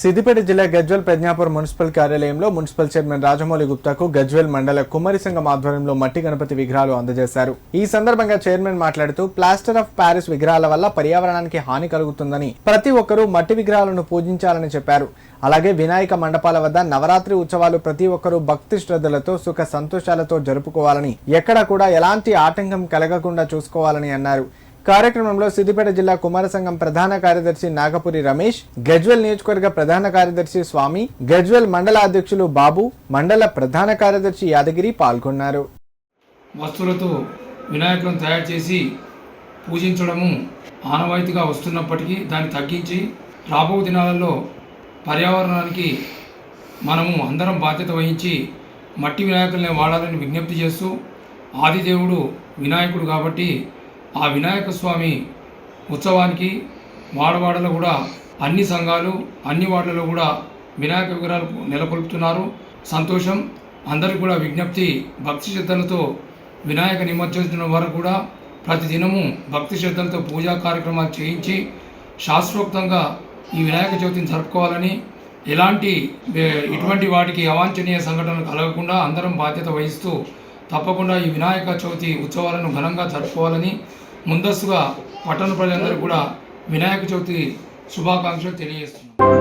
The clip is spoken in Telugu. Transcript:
సిద్దిపేట జిల్లా గజ్వెల్ ప్రజ్ఞాపూర్ మున్సిపల్ కార్యాలయంలో మున్సిపల్ చైర్మన్ రాజమౌళి గుప్తాకు గజ్వెల్ మండల కుమ్మరి సంఘం ఆధ్వర్యంలో మట్టి గణపతి విగ్రహాలు అందజేశారు. ఈ సందర్భంగా చైర్మన్ మాట్లాడుతూ ప్లాస్టర్ ఆఫ్ ప్యారిస్ విగ్రహాల వల్ల పర్యావరణానికి హాని కలుగుతుందని ప్రతి ఒక్కరూ మట్టి విగ్రహాలను పూజించాలని చెప్పారు. అలాగే వినాయక మండపాల వద్ద నవరాత్రి ఉత్సవాలు ప్రతి ఒక్కరూ భక్తి శ్రద్ధలతో సుఖ సంతోషాలతో జరుపుకోవాలని ఎక్కడ కూడా ఎలాంటి ఆటంకం కలగకుండా చూసుకోవాలని అన్నారు. కార్యక్రమంలో సిద్దిపేట జిల్లా కుమార సంఘం ప్రధాన కార్యదర్శి నాగపురి రమేష్ గజ్వెల్ నియోజకవర్గ ప్రధాన కార్యదర్శి స్వామి గజ్వెల్ మండల అధ్యక్షులు బాబు మండల ప్రధాన కార్యదర్శి యాదగిరి పాల్గొన్నారు. వస్తువులతో వినాయకులను తయారు చేసి పూజించడము ఆనవాయితీగా వస్తున్నప్పటికీ దాన్ని తగ్గించి రాబో దినాలలో పర్యావరణానికి మనము అందరం బాధ్యత వహించి మట్టి వినాయకుల్ని వాడాలని విజ్ఞప్తి చేస్తూ ఆదిదేవుడు వినాయకుడు కాబట్టి ఆ వినాయక స్వామి ఉత్సవానికి వాడవాడలో కూడా అన్ని సంఘాలు అన్ని వార్డులలో కూడా వినాయక విగ్రహాలు నెలకొల్పుతున్నారు. సంతోషం అందరికీ కూడా విజ్ఞప్తి భక్తి శ్రద్ధలతో వినాయక నిమజ్జనం వరకు కూడా ప్రతిదినము భక్తి శ్రద్ధలతో పూజా కార్యక్రమాలు చేయించి శాస్త్రోక్తంగా ఈ వినాయక చవితిని జరుపుకోవాలని ఎలాంటి ఇటువంటి వాటికి అవాంఛనీయ సంఘటనలు కలగకుండా అందరం బాధ్యత వహిస్తూ తప్పకుండా ఈ వినాయక చవితి ఉత్సవాలను ఘనంగా జరుపుకోవాలని ముందస్తుగా పట్టణ ప్రజలందరూ కూడా వినాయక చవితి శుభాకాంక్షలు తెలియజేస్తున్నాం.